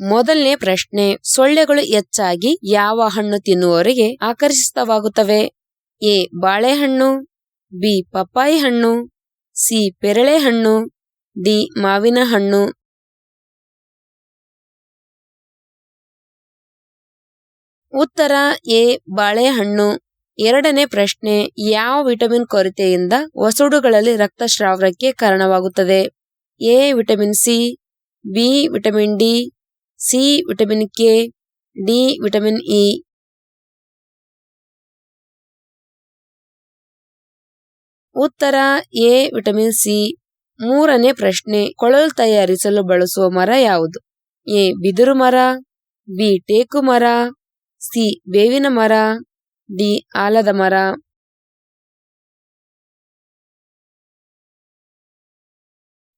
ಮೊದಲನೇ ಪ್ರಶ್ನೆ, ಸೊಳ್ಳೆಗಳು ಹೆಚ್ಚಾಗಿ ಯಾವ ಹಣ್ಣು ತಿನ್ನುವವರಿಗೆ ಆಕರ್ಷಿತವಾಗುತ್ತವೆ? ಎ, ಬಾಳೆಹಣ್ಣು, ಬಿ, ಪಪ್ಪಾಯಿ ಹಣ್ಣು, ಸಿ, ಪೆರಳೆ ಹಣ್ಣು, ಡಿ, ಮಾವಿನ ಹಣ್ಣು. ಉತ್ತರ, ಎ, ಬಾಳೆಹಣ್ಣು. ಎರಡನೇ ಪ್ರಶ್ನೆ, ಯಾವ ವಿಟಮಿನ್ ಕೊರತೆಯಿಂದ ಒಸಡುಗಳಲ್ಲಿ ರಕ್ತಸ್ರಾವಕ್ಕೆ ಕಾರಣವಾಗುತ್ತದೆ? A, vitamin C, B, vitamin D C vitamin K D vitamin E ಉತ್ತರ ಎ ವಿಟಮಿನ್ ಸಿ ಮೂರನೇ ಪ್ರಶ್ನೆ, ಕೊಳಲು ತಯಾರಿಸಲು ಬಳಸುವ ಮರ ಯಾವುದು? ಎ ಬಿದಿರು ಮರ ಬಿ ಟೇಕು ಮರ ಸಿ ಬೇವಿನ ಮರ ಡಿ ಆಲದ ಮರ.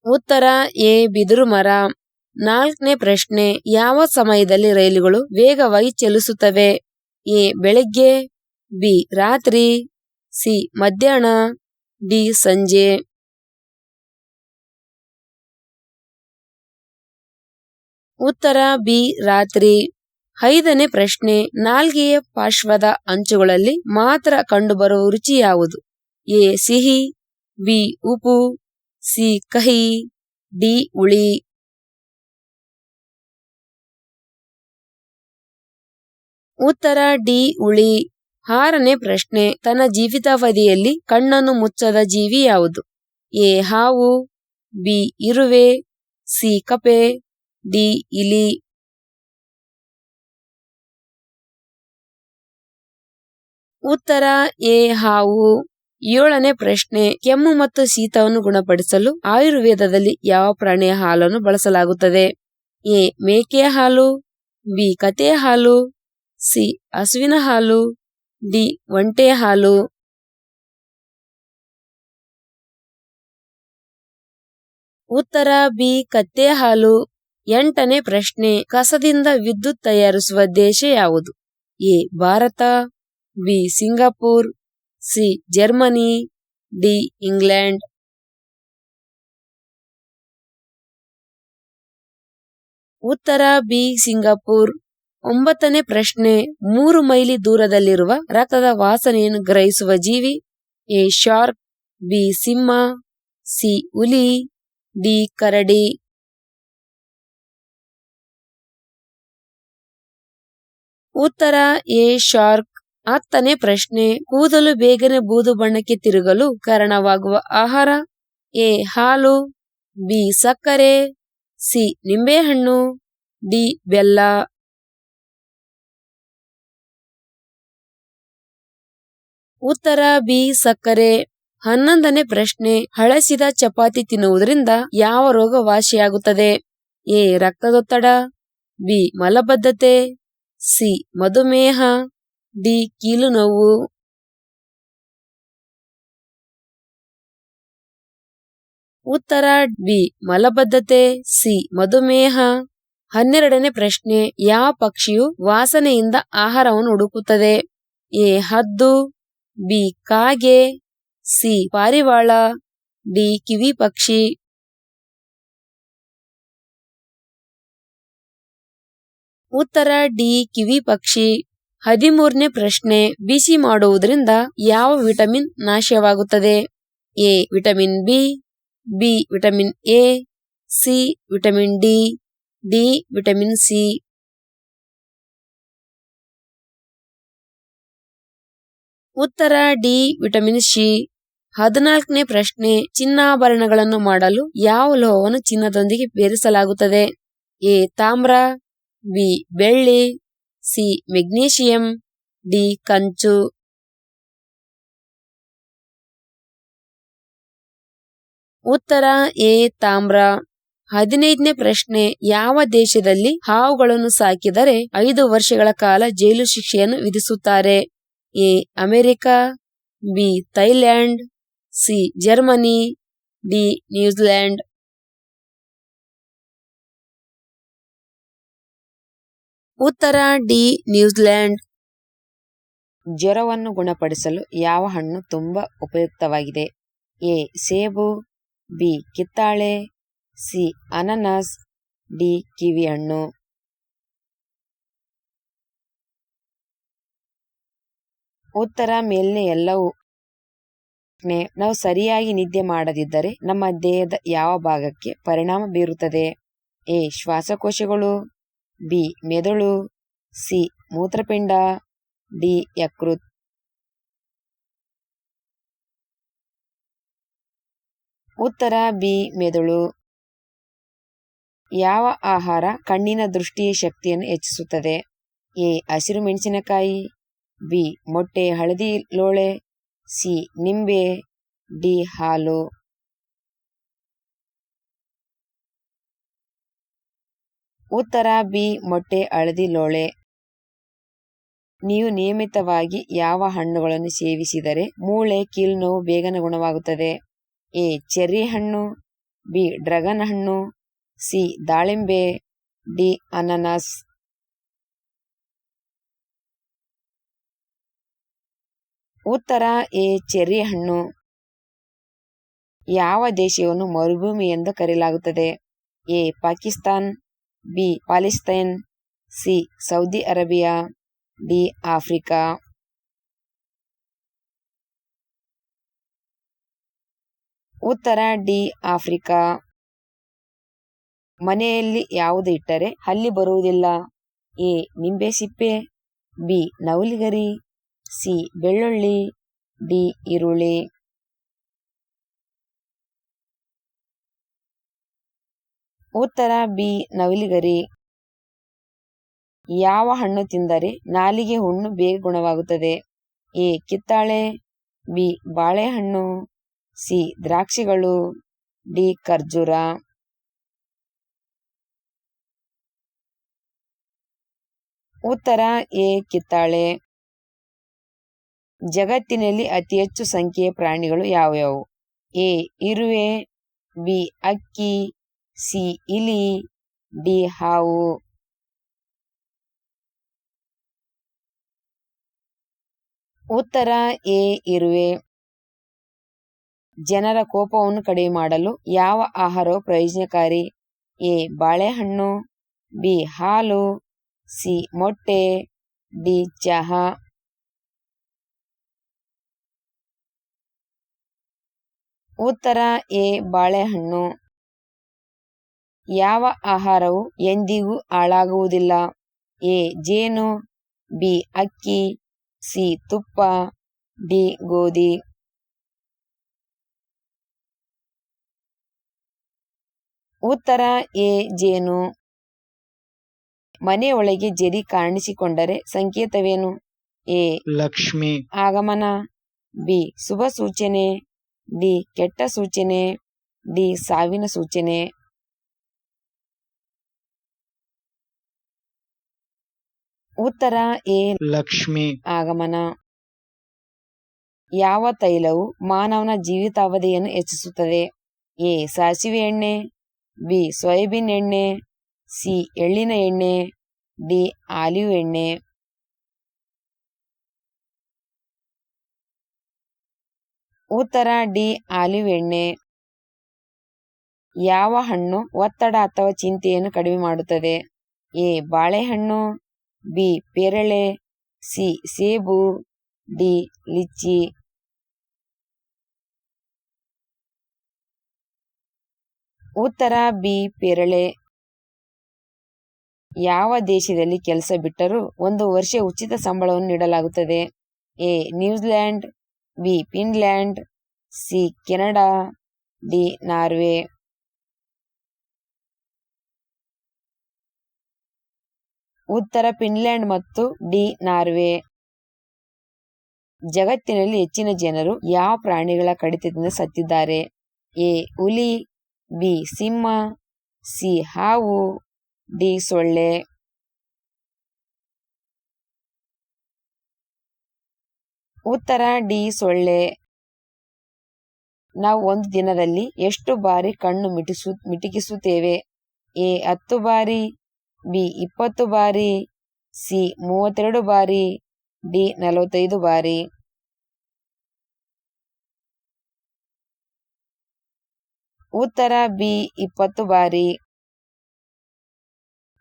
ಉತ್ತರ ಎ ಬಿದಿರು ಮರ. ನಾಲ್ಕನೇ ಪ್ರಶ್ನೆ, ಯಾವ ಸಮಯದಲ್ಲಿ ರೈಲುಗಳು ವೇಗವಾಗಿ ಚಲಿಸುತ್ತವೆ? ಎ, ಬೆಳಗ್ಗೆ, ಬಿ, ರಾತ್ರಿ, ಸಿ, ಮಧ್ಯಾಹ್ನ, ಡಿ, ಸಂಜೆ. ಉತ್ತರ, ಬಿ, ರಾತ್ರಿ. ಐದನೇ ಪ್ರಶ್ನೆ, ನಾಲ್ಗೆಯ ಪಾರ್ಶ್ವದ ಅಂಚುಗಳಲ್ಲಿ ಮಾತ್ರ ಕಂಡುಬರುವ ರುಚಿ ಯಾವುದು? ಎ, ಸಿಹಿ, ಬಿ ಉಪು ಸಿ, ಕಹಿ, ಡಿ, ಹುಳಿ. ಉತ್ತರ ಡಿ ಉಳಿ. ಆರನೇ ಪ್ರಶ್ನೆ, ತನ್ನ ಜೀವಿತಾವಧಿಯಲ್ಲಿ ಕಣ್ಣನ್ನು ಮುಚ್ಚದ ಜೀವಿ ಯಾವುದು? ಎ, ಹಾವು, ಬಿ, ಇರುವೆ, ಸಿ, ಕಪೆ, ಡಿ, ಇಲಿ. ಉತ್ತರ ಎ, ಹಾವು. ಏಳನೇ ಪ್ರಶ್ನೆ, ಕೆಮ್ಮು ಮತ್ತು ಶೀತವನ್ನು ಗುಣಪಡಿಸಲು ಆಯುರ್ವೇದದಲ್ಲಿ ಯಾವ ಪ್ರಾಣಿಯ ಹಾಲನ್ನು ಬಳಸಲಾಗುತ್ತದೆ? ಎ ಮೇಕೆಯ ಹಾಲು, ಬಿ ಕತೆಯ ಹಾಲು ಸಿ. ಹಸುವಿನ ಹಾಲು, ಡಿ. ಒಂಟೆಯ ಹಾಲು. ಉತ್ತರ, ಬಿ. ಕತ್ತೆಯ ಹಾಲು. ಎಂಟನೇ ಪ್ರಶ್ನೆ, ಕಸದಿಂದ ವಿದ್ಯುತ್ ತಯಾರಿಸುವ ದೇಶ ಯಾವುದು? A. Bharat, B. Singapore, C. Germany, D. England. ಉತ್ತರ, ಬಿ. ಸಿಂಗಾಪುರ್. ಒಂಬತ್ತನೇ ಪ್ರಶ್ನೆ, ಮೂರು ಮೈಲಿ ದೂರದಲ್ಲಿರುವ ರಕ್ತದ ವಾಸನೆಯನ್ನು ಗ್ರಹಿಸುವ ಜೀವಿ ಎ ಶಾರ್ಕ್, ಬಿ ಸಿಂಹ, ಸಿ ಹುಲಿ, ಡಿ ಕರಡಿ. ಉತ್ತರ, ಎ ಶಾರ್ಕ್. ಹತ್ತನೇ ಪ್ರಶ್ನೆ, ಕೂದಲು ಬೇಗನೆ ಬೂದು ಬಣ್ಣಕ್ಕೆ ತಿರುಗಲು ಕಾರಣವಾಗುವ ಆಹಾರ ಎ ಹಾಲು, ಬಿ ಸಕ್ಕರೆ, ಸಿ ನಿಂಬೆಹಣ್ಣು, ಡಿ ಬೆಲ್ಲ. ಉತ್ತರ, ಬಿ, ಸಕ್ಕರೆ. ಹನ್ನೊಂದನೇ ಪ್ರಶ್ನೆ, ಹಳಸಿದ ಚಪಾತಿ ತಿನ್ನುವುದರಿಂದ ಯಾವ ರೋಗ ವಾಸಿಯಾಗುತ್ತದೆ? ಎ, ರಕ್ತದೊತ್ತಡ, ಬಿ, ಮಲಬದ್ಧತೆ, ಸಿ, ಮಧುಮೇಹ, ಡಿ ಕೀಲು ನೋವು ಉತ್ತರ, ಬಿ, ಮಲಬದ್ಧತೆ, ಸಿ, ಮಧುಮೇಹ. ಹನ್ನೆರಡನೇ ಪ್ರಶ್ನೆ, ಯಾವ ಪಕ್ಷಿಯು ವಾಸನೆಯಿಂದ ಆಹಾರವನ್ನು ಹುಡುಕುತ್ತದೆ? ಎ, ಹದ್ದು ಬಿ ಕಾಗೆ, ಸಿ ಪಾರಿವಾಳ, ಡಿ ಕಿವಿ ಪಕ್ಷಿ. ಉತ್ತರ, ಡಿ ಕಿವಿ ಪಕ್ಷಿ. ಹದಿಮೂರನೇ ಪ್ರಶ್ನೆ, ಬಿಸಿ ಮಾಡುವುದರಿಂದ ಯಾವ ವಿಟಮಿನ್ ನಾಶವಾಗುತ್ತದೆ? A, vitamin B B vitamin A, C vitamin D D vitamin C. ಉತ್ತರ ಡಿ, ವಿಟಮಿನ್ ಸಿ. ಹದಿನಾಲ್ಕನೇ ಪ್ರಶ್ನೆ, ಚಿನ್ನಾಭರಣಗಳನ್ನು ಮಾಡಲು ಯಾವ ಲೋಹವನ್ನು ಚಿನ್ನದೊಂದಿಗೆ ಬೇರಿಸಲಾಗುತ್ತದೆ? ಎ, ತಾಮ್ರ, ಬಿ, ಬೆಳ್ಳಿ, ಸಿ, ಮೆಗ್ನೀಷಿಯಂ, ಡಿ, ಕಂಚು. ಉತ್ತರ ಎ, ತಾಮ್ರ. ಹದಿನೈದನೇ ಪ್ರಶ್ನೆ, ಯಾವ ದೇಶದಲ್ಲಿ ಹಾವುಗಳನ್ನು ಸಾಕಿದರೆ ಐದು ವರ್ಷಗಳ ಕಾಲ ಜೈಲು ಶಿಕ್ಷೆಯನ್ನು ವಿಧಿಸುತ್ತಾರೆ? A America, B Thailand, C Germany, D New Zealand. ಉತ್ತರ ಡಿ ನ್ಯೂಜಿಲ್ಯಾಂಡ್. ಜ್ವರವನ್ನು ಗುಣಪಡಿಸಲು ಯಾವ ಹಣ್ಣು ತುಂಬಾ ಉಪಯುಕ್ತವಾಗಿದೆ? ಎ ಸೇಬು, ಬಿ ಕಿತ್ತಾಳೆ, ಸಿ ಅನನಸ್, ಡಿ ಕಿವಿ ಉತ್ತರ ಮೇಲ್ನೆ ಎಲ್ಲವೂ ನಾವು ಸರಿಯಾಗಿ ನಿದ್ದೆ ಮಾಡದಿದ್ದರೆ ನಮ್ಮ ದೇಹದ ಯಾವ ಭಾಗಕ್ಕೆ ಪರಿಣಾಮ ಬೀರುತ್ತದೆ? ಎ. ಶ್ವಾಸಕೋಶಗಳು. ಬಿ. ಮೆದುಳು. ಸಿ. ಮೂತ್ರಪಿಂಡ. ಡಿ. ಯಕೃತ್. ಉತ್ತರ ಬಿ. ಮೆದುಳು. ಯಾವ ಆಹಾರ ಕಣ್ಣಿನ ದೃಷ್ಟಿಯ ಶಕ್ತಿಯನ್ನು ಹೆಚ್ಚಿಸುತ್ತದೆ? ಎ. ಹಸಿರು ಮೆಣಸಿನಕಾಯಿ. ಬಿ ಮೊಟ್ಟೆ, ಹಳದಿ ಲೋಳೆ, ಸಿ. ನಿಂಬೆ, ಡಿ. ಹಾಲು. ಉತ್ತರ ಬಿ ಮೊಟ್ಟೆ, ಹಳದಿ ಲೋಳೆ. ನೀವು ನಿಯಮಿತವಾಗಿ ಯಾವ ಹಣ್ಣುಗಳನ್ನು ಸೇವಿಸಿದರೆ ಮೂಳೆ ಕೀಲು ನೋವು ಬೇಗನೆ ಗುಣವಾಗುತ್ತದೆ. ಎ. ಚೆರ್ರಿ ಹಣ್ಣು, ಬಿ. ಡ್ರಾಗನ್ ಹಣ್ಣು, ಸಿ. ದಾಳಿಂಬೆ, ಡಿ. ಅನನಸ್. ಉತ್ತರ ಎ ಚೆರ್ರಿ ಹಣ್ಣು ಯಾವ ದೇಶವನ್ನು ಮರುಭೂಮಿ ಎಂದು ಕರೆಯಲಾಗುತ್ತದೆ? A Pakistan, B Palestine, C Saudi Arabia, D Africa. ಉತ್ತರ ಡಿ ಆಫ್ರಿಕಾ. ಮನೆಯಲ್ಲಿ ಯಾವುದು ಇಟ್ಟರೆ ಅಲ್ಲಿ ಬರುವುದಿಲ್ಲ. ಎ ನಿಂಬೆ ಸಿಪ್ಪೆ, ಬಿ ನವಲಿಗರಿ ಸಿ ಬೆಳ್ಳುಳ್ಳಿ, ಡಿ ಈರುಳ್ಳಿ. ಉತ್ತರ ಬಿ ನವಿಲಿಗರಿ. ಯಾವ ಹಣ್ಣು ತಿಂದರೆ ನಾಲಿಗೆ ಹುಣ್ಣು ಬೇಗ ಗುಣವಾಗುತ್ತದೆ? ಎ ಕಿತ್ತಾಳೆ, ಬಿ ಬಾಳೆಹಣ್ಣು, ಸಿ ದ್ರಾಕ್ಷಿಗಳು, ಡಿ ಖರ್ಜೂರ. ಉತ್ತರ ಎ ಕಿತ್ತಾಳೆ. ಜಗತ್ತಿನಲ್ಲಿ ಅತಿ ಹೆಚ್ಚು ಸಂಖ್ಯೆಯ ಪ್ರಾಣಿಗಳು ಯಾವ್ಯಾವು? ಎ, ಇರುವೆ, ಬಿ, ಅಕ್ಕಿ, ಸಿ, ಇಲಿ, ಡಿ, ಹಾವು. ಉತ್ತರ, ಎ, ಇರುವೆ. ಜನರ ಕೋಪವನ್ನು ಕಡಿಮೆ ಮಾಡಲು ಯಾವ ಆಹಾರವು ಪ್ರಯೋಜನಕಾರಿ? ಎ, ಬಾಳೆಹಣ್ಣು, ಬಿ, ಹಾಲು, ಸಿ, ಮೊಟ್ಟೆ, ಡಿ, ಚಹಾ. ಉತ್ತರ ಎ ಬಾಳೆಹಣ್ಣು. ಯಾವ ಆಹಾರವು ಎಂದಿಗೂ ಹಾಳಾಗುವುದಿಲ್ಲ. ಎ ಜೇನು ಬಿ ಅಕ್ಕಿ ಸಿ ತುಪ್ಪ ಡಿ ಗೋಧಿ. ಉತ್ತರ ಎ ಜೇನು. ಮನೆಯೊಳಗೆ ಜರಿ ಕಾಣಿಸಿಕೊಂಡರೆ ಸಂಕೇತವೇನು? ಎ ಲಕ್ಷ್ಮಿ. ಆಗಮನ. ಬಿ ಶುಭ ಸೂಚನೆ ಡಿ ಕೆಟ್ಟ ಸೂಚನೆ ಡಿ ಸಾವಿನ ಸೂಚನೆ. ಉತ್ತರ ಎ. ಲಕ್ಷ್ಮಿ. ಆಗಮನ. ಯಾವ ತೈಲವು ಮಾನವನ ಜೀವಿತಾವಧಿಯನ್ನು ಹೆಚ್ಚಿಸುತ್ತದೆ? ಎ. ಸಾಸಿವೆ ಎಣ್ಣೆ ಬಿ. ಸೋಯಾಬೀನ್ ಎಣ್ಣೆ ಸಿ. ಎಳ್ಳಿನ ಎಣ್ಣೆ ಡಿ. ಆಲಿವ್ ಎಣ್ಣೆ. ಉತ್ತರ ಡಿ, ಆಲಿವ್ ಎಣ್ಣೆ. ಯಾವ ಹಣ್ಣು ಒತ್ತಡ ಅಥವಾ ಚಿಂತೆಯನ್ನು ಕಡಿಮೆ ಮಾಡುತ್ತದೆ? ಎ, ಬಾಳೆಹಣ್ಣು. ಬಿ, ಪೇರಳೆ. ಸಿ, ಸೇಬು. D, lychee. ಉತ್ತರ ಬಿ, ಪೇರಳೆ. ಯಾವ ದೇಶದಲ್ಲಿ ಕೆಲಸ ಬಿಟ್ಟರೂ ಒಂದು ವರ್ಷ ಉಚಿತ ಸಂಬಳವನ್ನು ನೀಡಲಾಗುತ್ತದೆ? A, New Zealand. B Finland, C Canada, D Norway. ಉತ್ತರ ಫಿನ್ಲ್ಯಾಂಡ್ ಮತ್ತು ಡಿ ನಾರ್ವೆ. ಜಗತ್ತಿನಲ್ಲಿ ಹೆಚ್ಚಿನ ಜನರು ಯಾವ ಪ್ರಾಣಿಗಳ ಕಡಿತದಿಂದ ಸತ್ತಿದ್ದಾರೆ? ಎ. ಹುಲಿ, ಬಿ. ಸಿಂಹ, ಸಿ. ಹಾವು, ಡಿ. ಸೊಳ್ಳೆ. ಉತ್ತರ ಡಿ ಸೊಳ್ಳೆ. ನಾವು ಒಂದು ದಿನದಲ್ಲಿ ಎಷ್ಟು ಬಾರಿ ಕಣ್ಣು ಮಿಟಿಸು, ಮಿಟಿಕಿಸುತ್ತೇವೆ? ಎ ಹತ್ತು ಬಾರಿ, ಬಿ ಇಪ್ಪತ್ತು ಬಾರಿ, ಸಿ ಮೂವತ್ತೆರಡು ಬಾರಿ, ಡಿ ನಲವತ್ತೈದು ಬಾರಿ. ಉತ್ತರ ಬಿ ಇಪ್ಪತ್ತು ಬಾರಿ.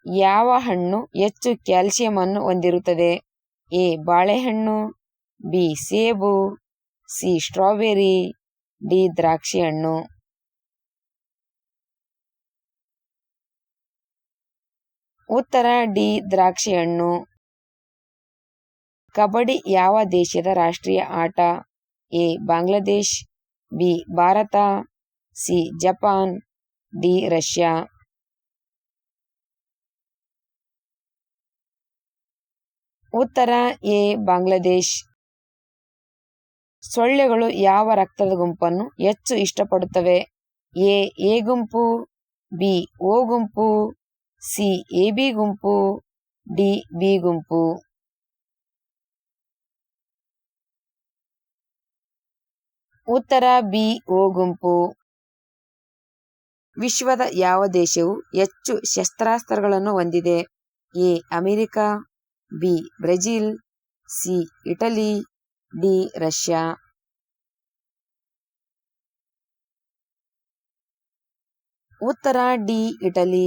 ಯಾವ ಹಣ್ಣು ಹೆಚ್ಚು ಕ್ಯಾಲ್ಸಿಯಂ ಅನ್ನು ಹೊಂದಿರುತ್ತದೆ? ಎ ಬಾಳೆಹಣ್ಣು ಬಿ ಸೇಬು ಸಿ ಸ್ಟ್ರಾಬೆರಿ, ಡಿ ದ್ರಾಕ್ಷಿ ಹಣ್ಣು ಉತ್ತರ, ಡಿ ದ್ರಾಕ್ಷಿ ಹಣ್ಣು ಕಬಡ್ಡಿ ಯಾವ ದೇಶದ ರಾಷ್ಟ್ರೀಯ ಆಟ? A Bangladesh, B Bharat, C Japan, D Russia. ಉತ್ತರ, ಎ ಬಾಂಗ್ಲಾದೇಶ್. ಸೊಳ್ಳೆಗಳು ಯಾವ ರಕ್ತದ ಗುಂಪನ್ನು ಹೆಚ್ಚು ಇಷ್ಟಪಡುತ್ತವೆ? ಎ ಎ ಗುಂಪು, ಬಿ, ಓ ಗುಂಪು, ಸಿ, ಎ, ಬಿ ಗುಂಪು, ಡಿ, ಬಿ ಗುಂಪು. ಉತ್ತರ ಬಿ, ಓ ಗುಂಪು. ವಿಶ್ವದ ಯಾವ ದೇಶವು ಹೆಚ್ಚು ಶಸ್ತ್ರಾಸ್ತ್ರಗಳನ್ನು ಹೊಂದಿದೆ? A, America, B, Brazil, C, Italy D Russia. ಉತ್ತರ ಡಿ ಇಟಲಿ.